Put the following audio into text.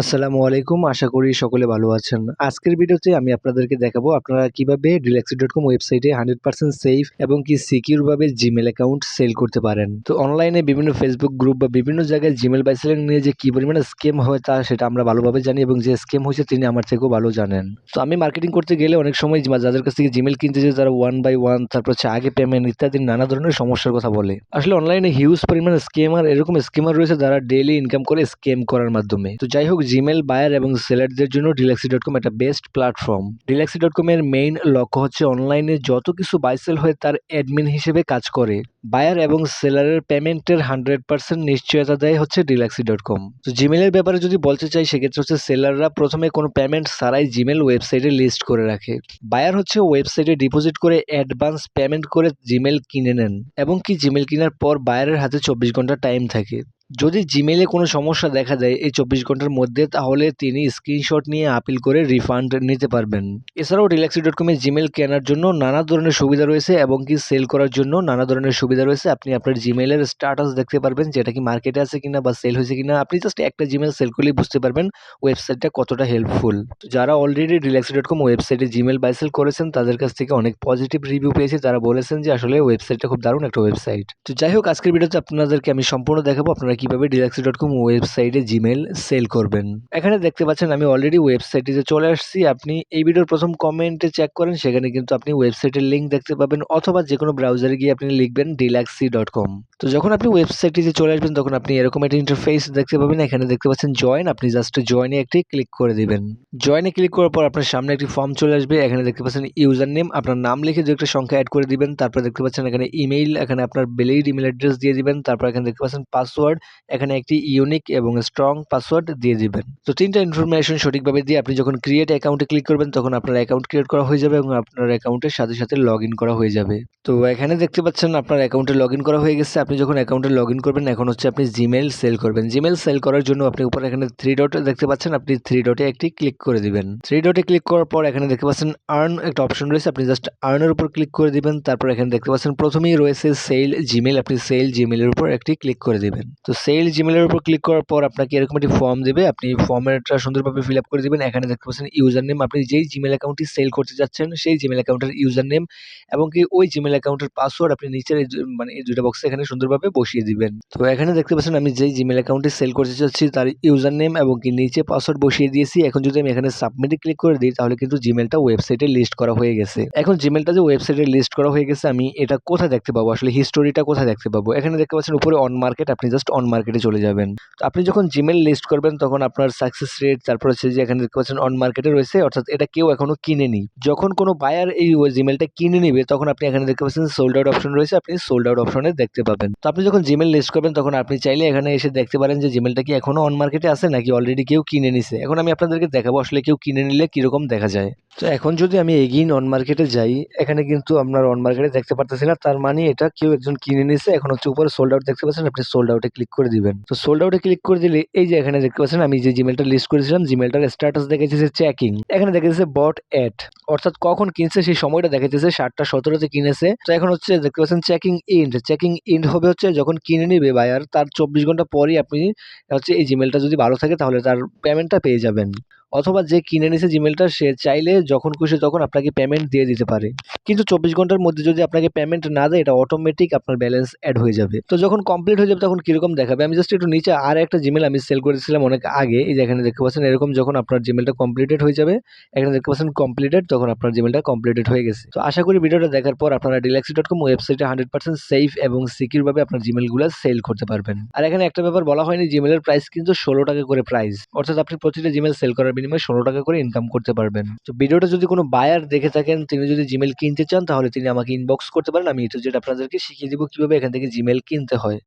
আসসালামু আলাইকুম। আশা করি সকলে ভালো আছেন। আজকের ভিডিওতে আমি আপনাদেরকে দেখাবো আপনারা কীভাবে ডিলেক্সি ডট কম ওয়েবসাইটে হান্ড্রেড পার্সেন্ট সেফ এবং কি সিকিউরভাবে জিমেল অ্যাকাউন্ট সেল করতে পারেন। তো অনলাইনে বিভিন্ন ফেসবুক গ্রুপ বা বিভিন্ন জায়গায় জিমেল বাইসেলিং নিয়ে যে কী পরিমাণে স্কেম হয় তা সেটা আমরা ভালোভাবে জানি এবং যে স্কেম হয়েছে তিনি আমার থেকেও ভালো জানেন। তো আমি মার্কেটিং করতে গেলে অনেক সময় যাদের কাছ থেকে জিমেল কিনতে যে তারা ওয়ান বাই ওয়ান তারপর হচ্ছে আগে পেমেন্ট ইত্যাদি নানা ধরনের সমস্যার কথা বলে। আসলে অনলাইনে হিউজ পরিমাণে স্কেমার এরকম স্কেমার রয়েছে যারা ডেইলি ইনকাম করে স্কেম করার মাধ্যমে। তো যাই হোক জিমেল বায়ার এবং সেলারদের জন্য ডিলাক্সি ডট কম একটা বেস্ট প্ল্যাটফর্ম ডিলাক্সি ডট কম এর মেইন লক্ষ্য হচ্ছে অনলাইনে যত কিছু বাইসেল হয়ে তার অ্যাডমিন হিসেবে কাজ করে। বায়ার এবং সেলারের পেমেন্টের হান্ড্রেড পার্সেন্ট নিশ্চয়তা দেয় হচ্ছে ডিলাক্সি ডট কম তো জিমেলের ব্যাপারে যদি বলতে চাই, সেক্ষেত্রে হচ্ছে সেলাররা প্রথমে কোনো পেমেন্ট ছাড়াই জিমেল ওয়েবসাইটে লিস্ট করে রাখে। বায়ার হচ্ছে ওয়েবসাইটে ডিপোজিট করে অ্যাডভান্স পেমেন্ট করে জিমেল কিনে নেন। এবং কি জিমেল কেনার পর বায়ারের হাতে চব্বিশ ঘণ্টা টাইম থাকে। যদি জিমেলে কোনো সমস্যা দেখা দেয় এই চব্বিশ ঘণ্টার মধ্যে, তাহলে তিনি স্ক্রিনশট নিয়ে আপিল করে রিফান্ড নিতে পারবেন। এছাড়াও রিল্যাক্সি ডট কমে জিমেল কেনার জন্য নানা ধরনের সুবিধা রয়েছে এবং কি সেল করার জন্য নানা ধরনের সুবিধা রয়েছে। আপনি আপনার জিমেলের স্ট্যাটাস দেখতে পারবেন, যেটা কি মার্কেটে আছে কিনা বা সেল হয়েছে কিনা। আপনি জাস্ট একটা জিমেল সেল করলেই বুঝতে পারবেন ওয়েবসাইটটা কতটা হেল্পফুল যারা অলরেডি রিল্যাক্সি ডট কম ওয়েবসাইটে জিমেল বাইসেল করেছেন, তাদের কাছ থেকে অনেক পজিটিভ রিভিউ পেয়েছি। তারা বলেছেন যে আসলে ওয়েবসাইটটা খুব দারুণ একটা ওয়েবসাইট তো যাই হোক, আজকের ভিডিওতে আপনাদেরকে আমি সম্পূর্ণ দেখাবো। আপনারা কীভাবে ডিলাক্সি ডট কম ওয়েবসাইটে জিমেল সেল করবেন। এখানে দেখতে পাচ্ছেন আমি অলরেডি ওয়েবসাইটে চলে আসছি, আপনি এই ভিডিওর প্রথম কমেন্টে চেক করেন, সেখানে কিন্তু আপনি ওয়েবসাইটের লিঙ্ক দেখতে পাবেন, অথবা যে কোনো ব্রাউজারে গিয়ে আপনি লিখবেন ডিলাক্সি ডট কম তো যখন আপনি ওয়েবসাইটটিতে চলে আসবেন, তখন আপনি এরকম একটা ইন্টারফেস দেখতে পাবেন। এখানে দেখতে পাচ্ছেন জয়েন আপনি জাস্ট জয়েনে একটি ক্লিক করে দিবেন। জয়েনে ক্লিক করার পর আপনার সামনে একটি ফর্ম চলে আসবে। এখানে দেখতে পাচ্ছেন ইউজার নেম আপনার নাম লিখে দু একটা সংখ্যা অ্যাড করে দিবেন। তারপর দেখতে পাচ্ছেন এখানে ইমেইল এখানে আপনার বেলিড ইমেল অ্যাড্রেস দিয়ে দিবেন। তারপর এখানে দেখতে পাচ্ছেন পাসওয়ার্ড এখানে একটি ইউনিক এবং স্ট্রং পাসওয়ার্ড দিয়ে দিবেন। তো তিনটা ইনফরমেশন সঠিকভাবে দিয়ে আপনি যখন ক্রিয়েট অ্যাকাউন্টে ক্লিক করবেন, তখন আপনার অ্যাকাউন্ট ক্রিয়েট করা হয়ে যাবে এবং আপনার অ্যাকাউন্টের সাথে সাথে লগ করা হয়ে যাবে। তো এখানে দেখতে পাচ্ছেন আপনার অ্যাকাউন্টে লগ করা হয়ে গেছে। আপনি যখন অ্যাকাউন্টে লগ ইন করবেন, এখন হচ্ছে আপনি জিমেল সেল করবেন। জিমেল সেল করার জন্য আপনি উপরে এখানে থ্রি ডট দেখতে পাচ্ছেন, আপনি থ্রি ডটে একটি ক্লিক করে দিবেন। থ্রি ডটে ক্লিক করার পর এখানে দেখতে পাচ্ছেন আর্ন একটা অপশন রয়েছে, আপনি জাস্ট আর্নের উপর ক্লিক করে দিবেন। তারপর এখানে দেখতে পাচ্ছেন প্রথমেই রয়েছে সেল জিমেল আপনি সেল জিমেলের উপর একটি ক্লিক করে দিবেন। তো সেল জিমেলের উপর ক্লিক করার পর আপনাকে এরকম একটি ফর্ম দেবে, আপনি ফর্মেরটা সুন্দরভাবে ফিল আপ করে দিবেন। এখানে দেখতে পাচ্ছেন ইউজার নেম আপনি যেই জিমেল অ্যাকাউন্টটি সেল করতে যাচ্ছেন, সেই জিমেল অ্যাকাউন্টের ইউজার নেম এবং কি ওই জিমেল অ্যাকাউন্টের পাসওয়ার্ড আপনি নিচের মানে এই দুইটা বক্সে এখানে সুন্দরভাবে বসিয়ে দিবেন। তো এখানে দেখতে পাচ্ছেন আমি যেই জিমেল অ্যাকাউন্টে সেল করতে চাচ্ছি তার ইউজার নেম এবং কি নিচে পাসওয়ার্ড বসিয়ে দিয়েছি। এখন যদি আমি এখানে সাবমিটে ক্লিক করে দিই তাহলে কিন্তু জিমেলটা ওয়েবসাইটে লিস্ট করা হয়ে গেছে। এখন জিমেলটা যে ওয়েবসাইটে লিস্ট করা হয়ে গেছে আমি এটা কোথায় দেখতে পাবো? আসলে হিস্টোরিটা কোথায় দেখতে পাবো? এখানে দেখতে পাচ্ছেন উপরে অন মার্কেট আপনি জাস্ট অন মার্কেটে চলে যাবেন। তো আপনি যখন জিমেল লিস্ট করবেন তখন আপনার সাকসেস রেট তারপর হচ্ছে যে এখানে দেখতে পাচ্ছেন অন মার্কেটে রয়েছে, অর্থাৎ এটা কেউ এখনও কিনেনি। যখন কোনো বায়ার এই জিমেলটা কিনে নিবে, তখন আপনি এখানে দেখতে পাচ্ছেন সোল্ড আউট অপশন রয়েছে, আপনি সোল্ড আউট অপশনে দেখতে পাবেন। তো আপনি যখন জিমেল লিস্ট করবেন, তখন আপনি চাইলে এখানে এসে দেখতে পারেন যে জিমেলটা কি এখনও অন মার্কেটে আছে নাকি অলরেডি কেউ কিনে নিছে। এখন আমি আপনাদেরকে দেখাবো আসলে কেউ কিনে নিলে কীরকম দেখা যায়। তো এখন যদি আমি এগিন অন মার্কেটে যাই, এখানে কিন্তু আপনার অন মার্কেটে দেখতে পারতেছি না। তার মানে এটা কেউ একজন কিনে নিছে, এখন হচ্ছে উপরে সোল্ড আউট দেখতে পাচ্ছেন, আপনি সোল্ড আউটে ক্লিক করে দিবেন। তো সোল্ড আউটে ক্লিক করে দিলে এই যে এখানে দেখতে পাচ্ছেন, আমি যে জিমেলটা লিস্ট করেছিলাম জিমেলটার স্ট্যাটাস দেখাচ্ছে চেকিং এখানে দেখাচ্ছে বট অ্যাট অর্থাৎ কখন কিনছে সেই সময়টা দেখাচ্ছে সাতটা সতেরোতে কিনেছে। তো এখন হচ্ছে দেখতে পাচ্ছেন চেকিং ইন্ড চেকিং ইন্ড হবে হচ্ছে যখন কিনে নিবে বায়ার তার চব্বিশ ঘণ্টা পরই আপনি হচ্ছে এই জিমেলটা যদি ভালো থাকে তাহলে তার পেমেন্টটা পেয়ে যাবেন। অথবা যে কিনে নিছে জিমেলটা সে চাইলে যখন খুশি তখন আপনাকে পেমেন্ট দিয়ে দিতে পারে। কিন্তু চব্বিশ ঘণ্টার মধ্যে যদি আপনাকে পেমেন্ট না দেয়, এটা অটোমেটিক আপনার ব্যালেন্স অ্যাড হয়ে যাবে। তো যখন কমপ্লিট হয়ে যাবে তখন কীরকম দেখাবে? আমি জাস্ট একটু নিচে আর একটা জিমেল আমি সেল করেছিলাম অনেক আগে। এই যে এখানে দেখতে পাচ্ছেন, এরকম যখন আপনার জিমেলটা কমপ্লিটেড হয়ে যাবে, এখানে দেখতে পাচ্ছেন কমপ্লিটেড তখন আপনার জিমেলটা কমপ্লিটেড হয়ে গেছে। তো আশা করি ভিডিওটা দেখার পর আপনারা ডিলাক্সি ডট কম ওয়েবসাইটে হান্ড্রেড পার্সেন্ট সেফ এবং সিকিউরভাবে আপনার জিমেলগুলো সেল করতে পারবেন। আর এখানে একটা ব্যাপার বলা হয়নি জিমেলের প্রাইস কিন্তু ষোলো টাকা করে প্রাইস অর্থাৎ আপনি প্রতিটা জিমেল সেল করার বিনিময়ে ষোলো টাকা করে ইনকাম করতে পারবেন। তো ভিডিওটা যদি কোনো বায়ার দেখে থাকেন, তিনি যদি জিমেল কিনতে চান, তাহলে তিনি আমাকে ইনবক্স করতে পারেন। আমি এটা যেটা আপনাদেরকে শিখিয়ে দেবো কীভাবে এখান থেকে জিমেল কিনতে হয়।